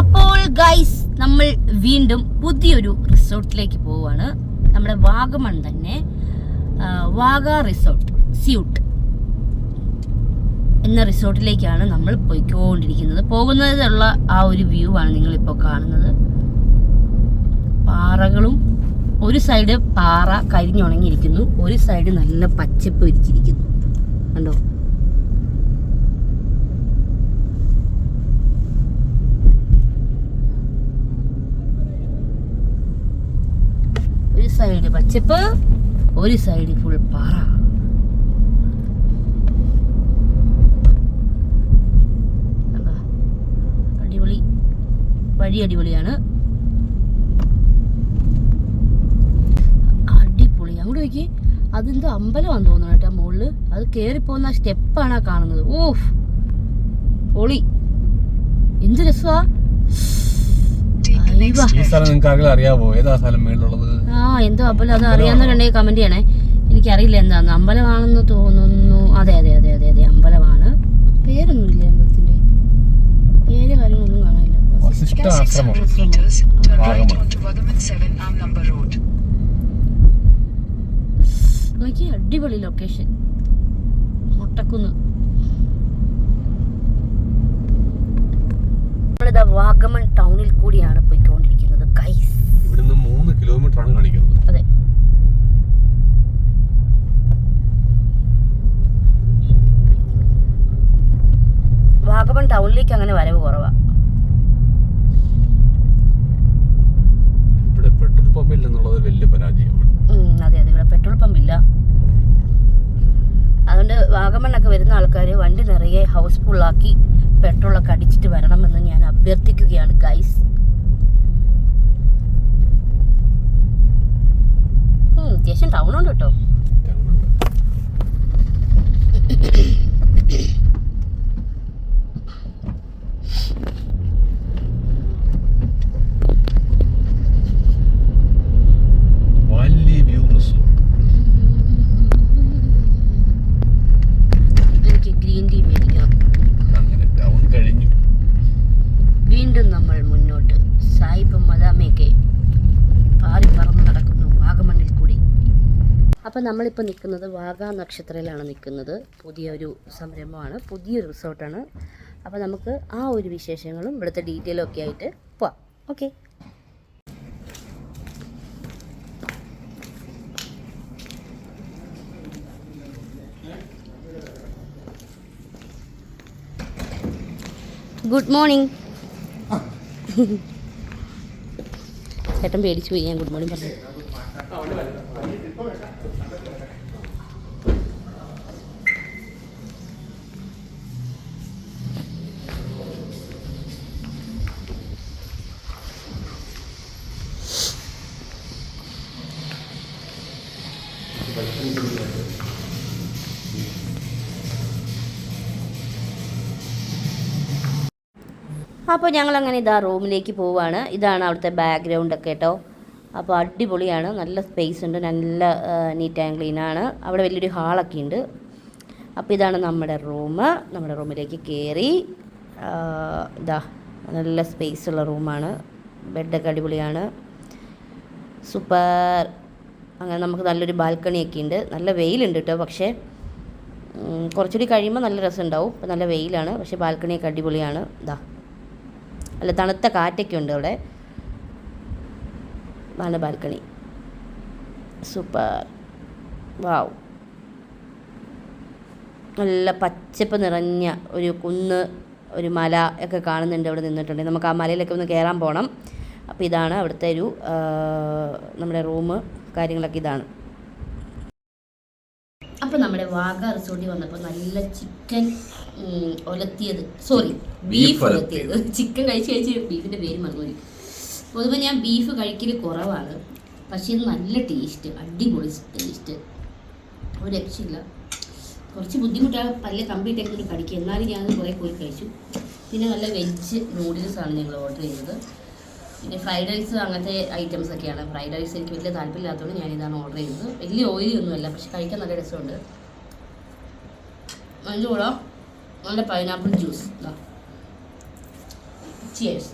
അപ്പോൾ ഗൈസ് നമ്മൾ വീണ്ടും പുതിയൊരു റിസോർട്ടിലേക്ക് പോവുകയാണ് നമ്മുടെ വാഗമൺ തന്നെ വാഗ റിസോർട്ട് സ്യൂട്ട് എന്ന റിസോർട്ടിലേക്കാണ് നമ്മൾ പോയിക്കൊണ്ടിരിക്കുന്നത്. പോകുന്നതിലുള്ള ആ ഒരു വ്യൂ ആണ് നിങ്ങളിപ്പോൾ കാണുന്നത്. പാറകളും ഒരു സൈഡ് പാറ കരിഞ്ഞുണങ്ങിയിരിക്കുന്നു ഒരു സൈഡ് നല്ല പച്ചപ്പ് വിരിച്ചിരിക്കുന്നു. കണ്ടോ ഒരു സൈഡ് പച്ചപ്പ് ഒരു സൈഡ് ഫുൾ പാറ? അടിപൊളി. വഴി അടിപൊളിയാണ്. അടിപൊളി. അങ്ങോട്ട് നോക്കി. അതെന്തോ അമ്പലമാണെന്ന് തോന്നുന്നു കേട്ടോ മുകളിൽ അത് കയറിപ്പോകുന്ന പോകുന്ന സ്റ്റെപ്പാണ് ആ കാണുന്നത്. ഓഫ് പൊളി. എന്ത് രസമാ അയ്യവാ. ഈ സ്ഥലം നിങ്ങൾക്ക് ആരെങ്കിലും അറിയാവോ? ഏതാ സ്ഥലം മേളിലുള്ളത്? ആ എന്തോ അമ്പലം. അത് അറിയാവുന്നവരുണ്ടെങ്കിൽ കമന്റ് ചെയ്യണേ. എനിക്കറിയില്ല എന്താന്ന്. അമ്പലമാണെന്ന് തോന്നുന്നു. അതെ അതെ അതെ അതെ അതെ. അമ്പലമാണ്. പേരൊന്നുമില്ല അമ്പലത്തിന്റെ പേര് കാര്യങ്ങളൊന്നും കാണാനില്ല. വസിഷ്ഠ ആശ്രമം. Meters, turn right Vagamon. onto Wagaman 7 Am Number നോക്കി അടിപൊളി ലൊക്കേഷൻ മുട്ടക്കുന്ന്. നമ്മളിതാ വാഗമൺ ടൗണിൽ കൂടിയാണ് പോയിക്കൊണ്ടിരിക്കുന്നത് ഗൈസ് ഇവിടുന്ന് മൂന്ന് കിലോമീറ്റർ ആണ് കാണിക്കുന്നത്. അതെ. വാഗമൺ ടൗണിലേക്ക് അങ്ങനെ വരവ് കുറവാ. അഭ്യർത്ഥിക്കുകയാണ് ഗൈസ് അത്യാവശ്യം ടൗൺ ഉണ്ട് കേട്ടോ വാലി വ്യൂ റിസോർട്ട് എനിക്ക് ഗ്രീൻ ടീ മേടിക്കണം അങ്ങനെ ടൗൺ കഴിഞ്ഞു വീണ്ടും നമ്മൾ മുന്നോട്ട് സായിബ് മദാമയൊക്കെ പാറി പറന്ന് നടക്കുന്നു വാഗമണ്ണിൽ കൂടി അപ്പം നമ്മളിപ്പോൾ നിൽക്കുന്നത് വാഗ നക്ഷത്രയിലാണ് നിൽക്കുന്നത്. പുതിയൊരു സംരംഭമാണ്. പുതിയൊരു റിസോർട്ടാണ്. അപ്പോൾ നമുക്ക് ആ ഒരു വിശേഷങ്ങളും ഇവിടുത്തെ ഡീറ്റെയിലും ഒക്കെ ആയിട്ട് പോവാം. ഓക്കെ. Good morning. ചേട്ടൻ പേടിച്ചു പോയി. ഞാൻ ഗുഡ് മോർണിംഗ് പറഞ്ഞു. അപ്പോൾ ഞങ്ങൾ അങ്ങനെ ഇതാ റൂമിലേക്ക് പോവുകയാണ് ഇതാണ് അവിടുത്തെ ബാക്ക്ഗ്രൗണ്ട് ഒക്കെ കേട്ടോ. അപ്പോൾ അടിപൊളിയാണ്. നല്ല സ്പേസ് ഉണ്ട്. നല്ല നീറ്റ് ആൻഡ് ക്ലീൻ ആണ്. അവിടെ വലിയൊരു ഹാളൊക്കെ ഉണ്ട്. അപ്പോൾ ഇതാണ് നമ്മുടെ റൂം നമ്മുടെ റൂമിലേക്ക് കയറി ഇതാ നല്ല സ്പേസ് ഉള്ള റൂമാണ് ബെഡൊക്കെ അടിപൊളിയാണ്. സൂപ്പർ അങ്ങനെ നമുക്ക് നല്ലൊരു ബാൽക്കണിയൊക്കെ ഉണ്ട്. നല്ല വെയിലുണ്ട് കേട്ടോ പക്ഷേ കുറച്ചുകൂടി കഴിയുമ്പോൾ നല്ല രസം ഉണ്ടാവും. ഇപ്പം നല്ല വെയിലാണ് പക്ഷേ ബാൽക്കണിയൊക്കെ അടിപൊളിയാണ്. ഇതാ നല്ല തണുത്ത കാറ്റൊക്കെ ഉണ്ട് അവിടെ. നല്ല ബാൽക്കണി. സൂപ്പർ. വാവ് നല്ല പച്ചപ്പ് നിറഞ്ഞ ഒരു കുന്ന് ഒരു മല ഒക്കെ കാണുന്നുണ്ട് അവിടെ നിന്നിട്ടുണ്ട്. നമുക്ക് ആ മലയിലൊക്കെ ഒന്ന് കയറാൻ പോകണം അപ്പോൾ ഇതാണ് അവിടുത്തെ ഒരു നമ്മുടെ റൂം. കാര്യങ്ങളൊക്കെ ഇതാണ്. അപ്പോൾ നമ്മുടെ വാഗ റിസോർട്ടിൽ വന്നപ്പോൾ നല്ല ചിക്കൻ ഒലത്തിയത്. സോറി ബീഫ് ഒലത്തിയത്. ചിക്കൻ കഴിച്ച് കഴിച്ച് ബീഫിന്റെ പേര് മറന്നുപോയി. പൊതുവെ ഞാൻ ബീഫ് കഴിക്കൽ കുറവാണ്. പക്ഷേ ഇത് നല്ല ടേസ്റ്റ് അടിപൊളി ടേസ്റ്റ് ഒരു രക്ഷയില്ല. കുറച്ച് ബുദ്ധിമുട്ടാണ് പല്ല് കംപ്ലീറ്റ് ആക്കി കടിക്കുക എന്നാലും ഞാൻ കുറേ പോയി കഴിച്ചു. പിന്നെ നല്ല വെജ് നൂഡിൽസാണ് ഞങ്ങൾ ഓർഡർ ചെയ്തത്. പിന്നെ ഫ്രൈഡ് റൈസ് അങ്ങനത്തെ ഐറ്റംസ് ഒക്കെയാണ്. ഫ്രൈഡ് റൈസ് എനിക്ക് വലിയ താല്പര്യമില്ലാത്തതുകൊണ്ട് ഞാൻ ഇതാണ് ഓർഡർ ചെയ്തത്. വലിയ ഓയിലി ഒന്നുമല്ല പക്ഷെ കഴിക്കാൻ നല്ല രസമുണ്ട്. അതിന്റെ നല്ല പൈനാപ്പിൾ ജ്യൂസ് ചിയേഴ്സ്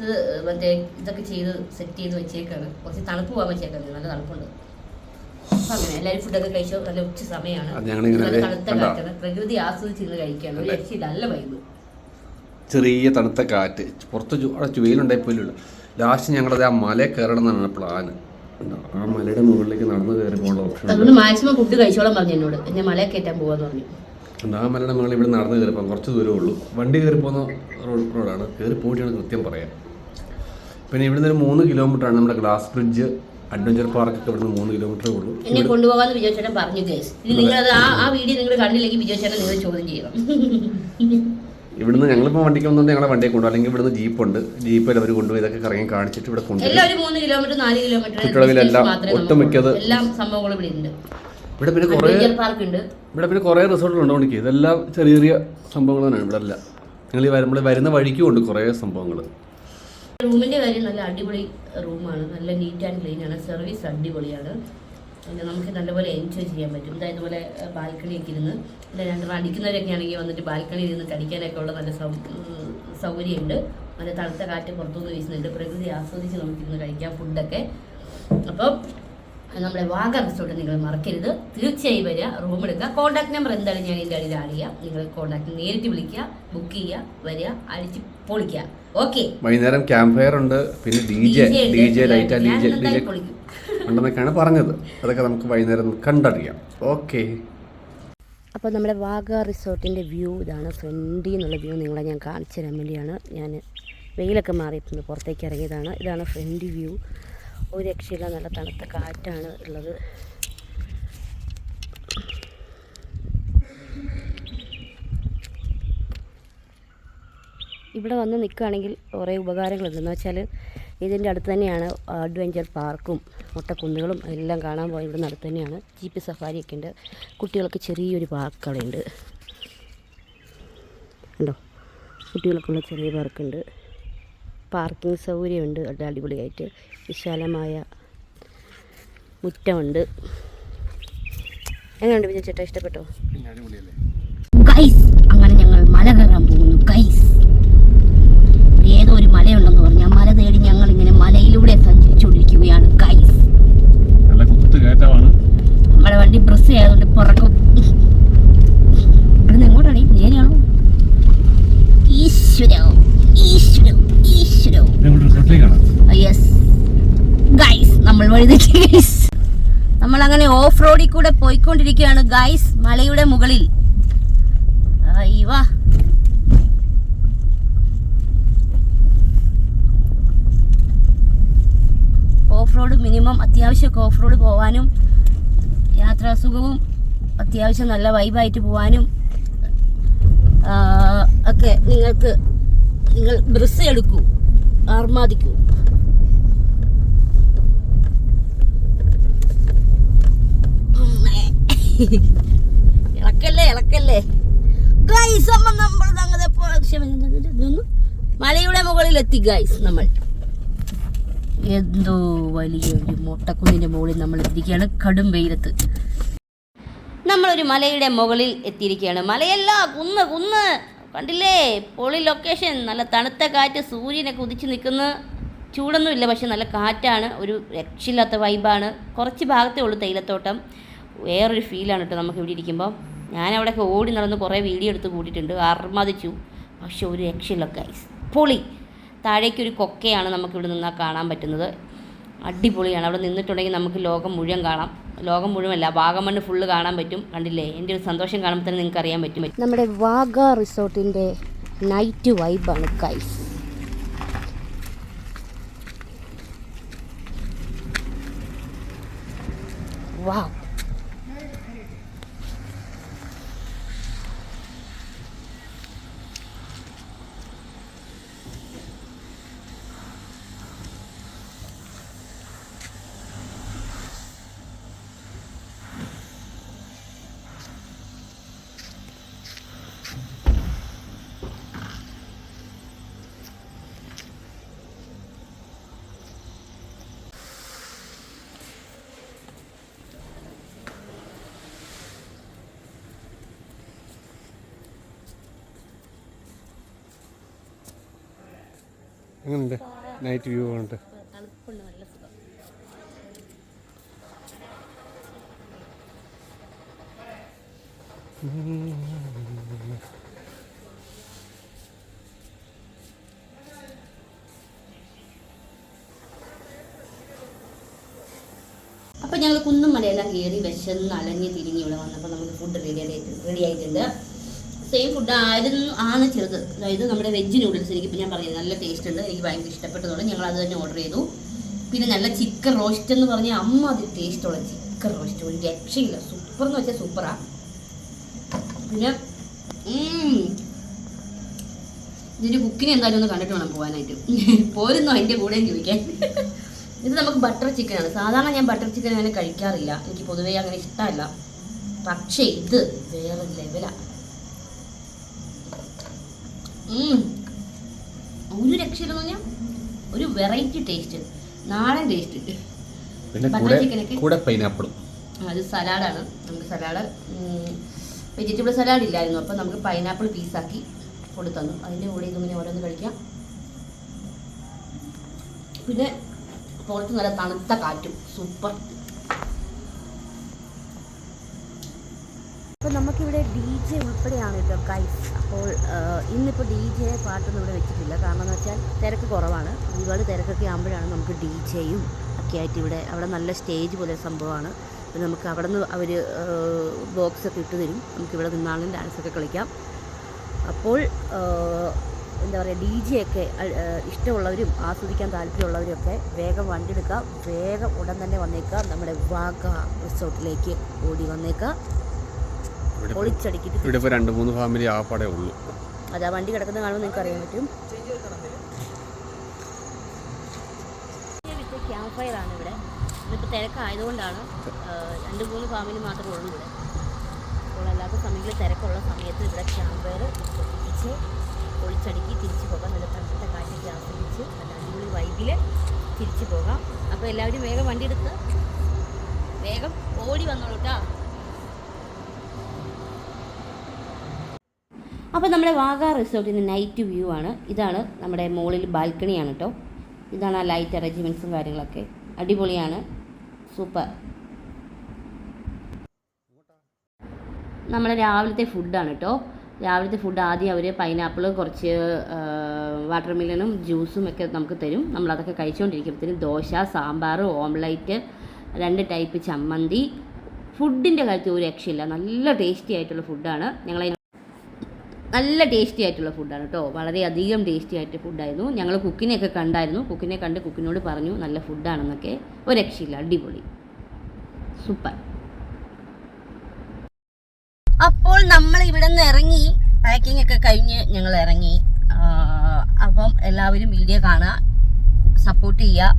ഇത് മറ്റേ ഇതൊക്കെ ചെയ്ത് സെറ്റ് ചെയ്ത് വെച്ചേക്കാണ്. കുറച്ച് തണുപ്പ് പോകാൻ വെച്ചേക്കാണ്. നല്ല തണുപ്പുണ്ട്. അങ്ങനെ എല്ലാവരും ഫുഡൊക്കെ കഴിച്ചോ? നല്ല ഉച്ച സമയമാണ് നല്ല തണുത്ത? കാറ്റാണ്. പ്രകൃതി ആസ്വദിച്ചിരുന്ന് കഴിക്കാണ് ഒരു രക്ഷയില്ല നല്ല വൈബ് ചെറിയ തണുത്ത കാറ്റ്. പുറത്ത് അവിടെ വെയിലുണ്ടായി പോലും ലാസ്റ്റ് ഞങ്ങളത് ആ മല കയറണം എന്നാണ് പ്ലാൻ ആ മലയുടെ മുകളിലേക്ക് നടന്നു കയറി പോകാനുള്ള ഓപ്ഷൻ അതുകൊണ്ട് മാക്സിമം ഫുഡ് കഴിച്ചോളാം പറഞ്ഞു എന്നോട്. എന്നെ മല കയറ്റാൻ പോവാന്ന് പറഞ്ഞു. ആ മലയുടെ മുകളിൽ ഇവിടെ നടന്നു കയറി പോകാൻ കുറച്ച് ദൂരമേ ഉള്ളൂ. വണ്ടി കയറി പോകുന്ന റോഡ് റോഡാണ്. കയറി പോയിട്ടാണ് കൃത്യം പറയാം പിന്നെ ഇവിടുന്ന് ഒരു മൂന്ന് കിലോമീറ്റർ ആണ് നമ്മുടെ ഗ്ലാസ് ബ്രിഡ്ജ് അഡ്വഞ്ചർ പാർക്ക് ഒക്കെ ഇവിടുന്ന് മൂന്ന് കിലോമീറ്റർ ഉള്ളൂ. എന്നെ കൊണ്ടുപോകാന്ന് വിജയ ചേട്ടൻ പറഞ്ഞു കേസ് ഇനി നിങ്ങൾ ആ ആ വീഡിയോ നിങ്ങൾ കണ്ടില്ലെങ്കിൽ വിജയ ചേട്ടൻ നിങ്ങൾ ചോദ്യം ചെയ്യണം. ഇവിടുന്ന് ഞങ്ങളിപ്പോൾ വണ്ടിക്ക് വന്നുകൊണ്ട് ഞങ്ങളെ വണ്ടിയെ കൊണ്ടു അല്ലെങ്കിൽ ഇവിടുന്ന് ജീപ്പുണ്ട് ജീപ്പിൽ അവർ കൊണ്ടുപോയി ഇതൊക്കെ കറങ്ങി കാണിച്ചിട്ട് ഇവിടെ കൊണ്ടുപോയി എല്ലാം ഒരു മൂന്ന് കിലോമീറ്റർ നാല് കിലോമീറ്റർ ചുറ്റളവിലെല്ലാം ഒട്ടുമിക്കത് ഇവിടെ ഉണ്ട്. ഇവിടെ പിന്നെ കുറേ ഉണ്ട്. ഇവിടെ പിന്നെ കുറേ റിസോർട്ടുകളുണ്ട് എനിക്ക് ഇതെല്ലാം ചെറിയ ചെറിയ സംഭവങ്ങൾ തന്നെയാണ് ഇവിടെ എല്ലാം. നിങ്ങൾ ഈ വരുമ്പോൾ വരുന്ന വഴിക്കും ഉണ്ട് കുറേ സംഭവങ്ങൾ. റൂമിന്റെ കാര്യം നല്ല അടിപൊളി റൂമാണ്. നല്ല നീറ്റ് ആൻഡ് ക്ലീൻ ആണ്. സർവീസ് അടിപൊളിയാണ്. പിന്നെ നമുക്ക് നല്ലപോലെ എൻജോയ് ചെയ്യാൻ പറ്റും. അതായത് പോലെ ബാൽക്കണിയൊക്കെ ഇരുന്ന് പിന്നെ രണ്ടെണ്ണം അടിക്കുന്നവരൊക്കെ ആണെങ്കിൽ വന്നിട്ട് ബാൽക്കണിയിൽ ഇരുന്ന് കടിക്കാനൊക്കെ ഉള്ള നല്ല സൗകര്യമുണ്ട്. നല്ല തണുത്ത കാറ്റ് പുറത്തുനിന്ന് വീശുന്നുണ്ട്. പ്രകൃതി ആസ്വദിച്ച് നമുക്കിരുന്ന് കഴിക്കാം ഫുഡൊക്കെ അപ്പോൾ നമ്മുടെ വാഗ റിസോർട്ട് നിങ്ങൾ മറക്കരുത്. തീർച്ചയായും വരിക. റൂം എടുക്കുക. കോൺടാക്ട് നമ്പർ എന്തായാലും ഞാൻ ഇതിന്റെ അടിയിൽ അറിയാം ചെയ്യാം. നിങ്ങൾ കോൺടാക്ട് നേരിട്ട് വിളിക്കുക ബുക്ക് ചെയ്യുക വരിക അടിച്ച് പൊളിക്കുക. ഓക്കെ വൈകുന്നേരം ക്യാമ്പ് ഫയർ ഉണ്ട്. പിന്നെ D J D J light D J D J ഉണ്ടെന്നൊക്കെയാണ് പറഞ്ഞത്. അതൊക്കെ നമുക്ക് വൈകുന്നേരം കണ്ടറിയാം. ഓക്കെ അപ്പോൾ നമ്മുടെ വാഗ റിസോർട്ടിന്റെ വ്യൂ ഇതാണ്. ഫ്രണ്ടിൽ നിന്നുള്ള വ്യൂ നിങ്ങളെ ഞാൻ കാണിച്ചു തരാൻ വേണ്ടിയാണ്. ഞാൻ വെയിലൊക്കെ മാറിയിട്ടുണ്ട്. പുറത്തേക്ക് ഇറങ്ങിയതാണ്. ഇതാണ് ഫ്രണ്ട് വ്യൂ. ഒരു രക്ഷയില്ല നല്ല തണുത്ത കാറ്റാണ് ഉള്ളത്. ഇവിടെ വന്ന് നിൽക്കുകയാണെങ്കിൽ കുറേ ഉപകാരങ്ങളുണ്ട്. എന്ന് വെച്ചാൽ ഇതിന്റെ അടുത്ത് തന്നെയാണ് അഡ്വഞ്ചർ പാർക്കും മുട്ടക്കുന്നുകളും എല്ലാം കാണാൻ പോയി ഇവിടെ അടുത്ത് തന്നെയാണ്. ജീപ്പ് സഫാരിയൊക്കെ ഉണ്ട്. കുട്ടികൾക്ക് ചെറിയൊരു പാർക്കുകളുണ്ട്. ഉണ്ടോ കുട്ടികൾക്കുള്ള ചെറിയ പാർക്കുണ്ട്. പാർക്കിംഗ് സൗകര്യമുണ്ട്. അവിടെ അടിപൊളിയായിട്ട് വിശാലമായ മുറ്റമുണ്ട്. എങ്ങനെയുണ്ട് വിജയ ചേട്ടാ? ഇഷ്ടപ്പെട്ടോ? ഗൈസ് അങ്ങനെ ഞങ്ങൾ മല കയറാൻ പോകുന്നു. ഗൈസ് ഏതോ ഒരു മലയുണ്ടെന്ന് പറഞ്ഞു. ആ മല തേടി ഞങ്ങൾ ഇങ്ങനെ മലയിലൂടെ സഞ്ചരിച്ചുകൊണ്ടിരിക്കുകയാണ്. ഗൈസ് നമ്മുടെ വണ്ടി ബ്രസ് ആയതുകൊണ്ട് പുറക്കും ഇവിടുന്ന് എങ്ങോട്ടാണ്? ഈ നേരെയാണോ? ഈശ്വരോ. യെസ് ഗൈസ് നമ്മൾ വഴി തെറ്റി ഗൈസ് നമ്മൾ അങ്ങനെ ഓഫ് റോഡിൽ കൂടെ പോയിക്കൊണ്ടിരിക്കുകയാണ് ഗൈസ് മലയുടെ മുകളിൽ. അയ്യവാ ഓഫ് റോഡ് മിനിമം അത്യാവശ്യമൊക്കെ ഓഫ് റോഡ് പോകാനും യാത്രാസുഖവും അത്യാവശ്യം നല്ല വൈബായിട്ട് പോകാനും ഒക്കെ നിങ്ങൾക്ക് നിങ്ങൾ ബ്രസ് എടുക്കൂ. ആർമാദിക്കൂ ഉമ്മേ. ഇളക്കല്ലേ ഇളക്കല്ലേ. ഗൈസ് അമ്മ നമ്മൾ അങ്ങനെ മലയുടെ മുകളിൽ എത്തി ഗൈസ് നമ്മൾ. എന്തോ വലിയൊരു മുട്ടക്കുന്നിന്റെ മുകളിൽ നമ്മൾ എത്തിയിരിക്കുകയാണ്. കടും വെയിലത്ത്. നമ്മളൊരു മലയുടെ മുകളിൽ എത്തിയിരിക്കുകയാണ്. മലയല്ല കുന്ന് കുന്ന്. കണ്ടില്ലേ? പൊളി ലൊക്കേഷൻ നല്ല തണുത്ത കാറ്റ് സൂര്യനൊക്കെ ഉദിച്ച് നിൽക്കുന്ന ചൂടൊന്നും ഇല്ല പക്ഷെ നല്ല കാറ്റാണ്. ഒരു രക്ഷയില്ലാത്ത വൈബാണ് കുറച്ച് ഭാഗത്തേ ഉള്ളൂ തേയിലത്തോട്ടം. വേറൊരു ഫീലാണ് കേട്ടോ നമുക്ക് ഇവിടെ ഇരിക്കുമ്പോൾ ഞാൻ ഓടി നടന്ന് കുറേ വീഡിയോ എടുത്ത് കൂട്ടിയിട്ടുണ്ട്. അർമ്മതിച്ചു പക്ഷെ ഒരു രക്ഷയില്ല ഗൈസ് പൊളി. താഴേക്കൊരു കൊക്കയാണ് നമുക്കിവിടെ നിന്നാൽ കാണാൻ പറ്റുന്നത്. അടിപൊളിയാണ്. അവിടെ നിന്നിട്ടുണ്ടെങ്കിൽ നമുക്ക് ലോകം മുഴുവൻ കാണാം. ലോകം മുഴുവനല്ല വാഗമണ്ണ് ഫുള്ള് കാണാൻ പറ്റും. കണ്ടില്ലേ? എന്റെ ഒരു സന്തോഷം കാണുമ്പോൾ തന്നെ നിങ്ങൾക്ക് അറിയാൻ പറ്റും. നമ്മുടെ വാഗ റിസോർട്ടിന്റെ നൈറ്റ് വൈബാണ് കൈസ് വാവ് എങ്ങനെയുണ്ട് നൈറ്റ് വ്യൂ ഉണ്ട് അപ്പോൾ ഞങ്ങൾ കുന്നും മലയെല്ലാം കയറി വിശന്ന് അലഞ്ഞ് തിരിഞ്ഞ് ഇവിടെ വന്നപ്പോൾ നമുക്ക് ഫുഡ് റെഡി ആയിട്ട് റെഡി ആയിട്ടുണ്ട്. സെയിം ഫുഡ് ആയിരുന്നു ആണ് ചെറുത്. അതായത് നമ്മുടെ വെജ് നൂഡിൽസ് എനിക്ക് ഞാൻ പറഞ്ഞത് നല്ല ടേസ്റ്റ് ഉണ്ട് എനിക്ക് ഭയങ്കര ഇഷ്ടപ്പെട്ടതുകൊണ്ട് ഞങ്ങൾ അത് തന്നെ ഓർഡർ ചെയ്തു. പിന്നെ നല്ല ചിക്കൻ റോസ്റ്റ് എന്ന് പറഞ്ഞ അമ്മ അത് ടേസ്റ്റുള്ള ചിക്കൻ റോസ്റ്റ് ഒരു രക്ഷയില്ല. സൂപ്പർ എന്ന് വെച്ചാൽ സൂപ്പറാണ് പിന്നെ ഇതിന്റെ കുക്കിനെ എന്തായാലും ഒന്ന് കണ്ടിട്ട് വേണം പോകാനായിട്ട്. പോരുന്നോ അതിന്റെ കൂടെയും ചോദിക്കാൻ. ഇത് നമുക്ക് ബട്ടർ ചിക്കനാണ് സാധാരണ ഞാൻ ബട്ടർ ചിക്കൻ അങ്ങനെ കഴിക്കാറില്ല. എനിക്ക് പൊതുവേ അങ്ങനെ ഇഷ്ടമല്ല. പക്ഷേ ഇത് വേറെ ലെവലാണ് ഒരു രക്ഷയില്ലെന്ന് പറഞ്ഞാൽ ഒരു വെറൈറ്റി ടേസ്റ്റ് നാടൻ ടേസ്റ്റ് പിന്നെ കൂടെ പൈനാപ്പിളും അത് സലാഡാണ് നമുക്ക് സലാഡ് വെജിറ്റബിൾ സലാഡ് ഇല്ലായിരുന്നു. അപ്പോൾ നമുക്ക് പൈനാപ്പിൾ പീസാക്കി കൊടുത്തന്നു. അതിന്റെ കൂടെ ഇതിങ്ങനെ ഓരോന്ന് കഴിക്കാം. പിന്നെ പുറത്ത് നല്ല തണുത്ത കാറ്റും. സൂപ്പർ അപ്പോൾ നമുക്കിവിടെ ഡി ജെ ഉൾപ്പെടെയാണ് കേട്ടോ ഗൈസ് അപ്പോൾ ഇന്നിപ്പോൾ ഡി ജെ പാട്ടൊന്നും ഇവിടെ വെച്ചിട്ടില്ല. കാരണം എന്ന് വെച്ചാൽ തിരക്ക് കുറവാണ്. ഒരുപാട് തിരക്കൊക്കെ ആകുമ്പോഴാണ് നമുക്ക് ഡി ജെയും ഒക്കെ ആയിട്ട് ഇവിടെ അവിടെ നല്ല സ്റ്റേജ് പോലെ സംഭവമാണ്. അപ്പോൾ നമുക്ക് അവിടെ നിന്ന് അവർ ബോക്സൊക്കെ ഇട്ട് തരും. നമുക്കിവിടെ നിന്നാളും ഡാൻസൊക്കെ കളിക്കാം. അപ്പോൾ എന്താ പറയുക ഡി ജെ ഒക്കെ ഇഷ്ടമുള്ളവരും ആസ്വദിക്കാൻ താല്പര്യമുള്ളവരും ഒക്കെ വേഗം വണ്ടി എടുക്കുക വേഗം ഉടൻ തന്നെ വന്നേക്കുക നമ്മുടെ വാഗ റിസോർട്ടിലേക്ക് ഓടി വന്നേക്കുക പൊളിച്ചടിക്കിട്ട് ഇവിടെ ഇപ്പോൾ രണ്ട് മൂന്ന് ഫാമിലി ആപ്പാടെ ഉള്ളൂ. അതാ വണ്ടി കിടക്കുന്ന കാണുമ്പോൾ നിങ്ങൾക്ക് അറിയാൻ പറ്റും. ക്യാമ്പ് ഫയർ ആണ് ഇവിടെ. ഇന്നിപ്പോൾ തിരക്കായതുകൊണ്ടാണ് രണ്ട് മൂന്ന് ഫാമിലി മാത്രമേ ഉള്ളൂ ഇവിടെ. അപ്പോൾ അല്ലാത്ത സമയങ്ങളിൽ തിരക്കുള്ള സമയത്ത് ഇവിടെ ക്യാമ്പ് ഫയർ പൊട്ടിച്ച് പൊളിച്ചടുക്കി തിരിച്ചു പോകാം. നല്ല തണുത്ത കാറ്റൊക്കെ ആസ്വദിച്ച് നല്ല അടിപൊളി വൈബിൽ തിരിച്ചു പോകാം. അപ്പോൾ എല്ലാവരും വേഗം വണ്ടി എടുത്ത് വേഗം ഓടി വന്നോളൂ കേട്ടോ അപ്പോൾ നമ്മുടെ വാഗ റിസോർട്ടിന്റെ നൈറ്റ് വ്യൂ ആണ്. ഇതാണ് നമ്മുടെ മുകളിൽ ബാൽക്കണിയാണ് കേട്ടോ ഇതാണ് ആ ലൈറ്റ് അറേഞ്ച്മെന്റ്സും കാര്യങ്ങളൊക്കെ. അടിപൊളിയാണ്. സൂപ്പർ നമ്മുടെ രാവിലത്തെ ഫുഡാണ് കേട്ടോ രാവിലത്തെ ഫുഡ് ആദ്യം അവർ പൈനാപ്പിൾ കുറച്ച് വാട്ടർ മില്ലനും ജ്യൂസും ഒക്കെ നമുക്ക് തരും. നമ്മളതൊക്കെ കഴിച്ചുകൊണ്ടിരിക്കുമ്പോഴത്തേനും ദോശ സാമ്പാർ ഓംലൈറ്റ് രണ്ട് ടൈപ്പ് ചമ്മന്തി. ഫുഡിന്റെ കാര്യത്തിൽ ഒരു രക്ഷയില്ല. നല്ല ടേസ്റ്റി ആയിട്ടുള്ള ഫുഡാണ് ഞങ്ങൾ നല്ല ടേസ്റ്റി ആയിട്ടുള്ള ഫുഡാണ് കേട്ടോ വളരെയധികം ടേസ്റ്റി ആയിട്ട് ഫുഡായിരുന്നു ഞങ്ങൾ കുക്കിനെയൊക്കെ കണ്ടായിരുന്നു. കുക്കിനെ കണ്ട് കുക്കിനോട് പറഞ്ഞു നല്ല ഫുഡാണെന്നൊക്കെ ഒരു രക്ഷയില്ല അടിപൊളി. സൂപ്പർ. അപ്പോൾ നമ്മൾ ഇവിടെ നിന്ന് ഇറങ്ങി പാക്കിംഗ് ഒക്കെ കഴിഞ്ഞ് ഞങ്ങൾ ഇറങ്ങി. അപ്പം എല്ലാവരും വീഡിയോ കാണുക സപ്പോർട്ട് ചെയ്യുക.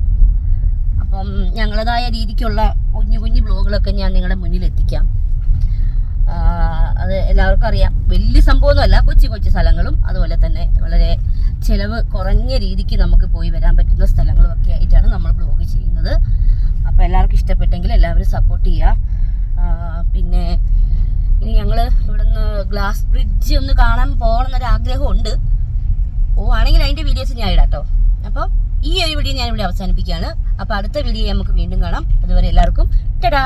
അപ്പം ഞങ്ങളതായ രീതിക്കുള്ള കുഞ്ഞു കുഞ്ഞു ബ്ലോഗുകളൊക്കെ ഞാൻ നിങ്ങളുടെ മുന്നിൽ എത്തിക്കാം. അത് എല്ലാവർക്കും അറിയാം. വലിയ സംഭവമൊന്നുമല്ല കൊച്ചു കൊച്ചു സ്ഥലങ്ങളും അതുപോലെ തന്നെ വളരെ ചിലവ് കുറഞ്ഞ രീതിക്ക് നമുക്ക് പോയി വരാൻ പറ്റുന്ന സ്ഥലങ്ങളും ഒക്കെ ആയിട്ടാണ് നമ്മൾ ബ്ലോഗ് ചെയ്യുന്നത്. അപ്പോൾ എല്ലാവർക്കും ഇഷ്ടപ്പെട്ടെങ്കിൽ എല്ലാവരും സപ്പോർട്ട് ചെയ്യുക. പിന്നെ ഇനി ഞങ്ങൾ ഇവിടുന്ന് ഗ്ലാസ് ബ്രിഡ്ജ് ഒന്ന് കാണാൻ പോകണം എന്നൊരു ആഗ്രഹമുണ്ട് പോവാണെങ്കിൽ അതിന്റെ വീഡിയോസ് ഞാൻ ഇടാം കേട്ടോ അപ്പോൾ ഈ ഒരു വീഡിയോ ഞാൻ ഇവിടെ അവസാനിപ്പിക്കുകയാണ്. അപ്പോൾ അടുത്ത വീഡിയോ നമുക്ക് വീണ്ടും കാണാം. അതുവരെ എല്ലാവർക്കും ടടാ!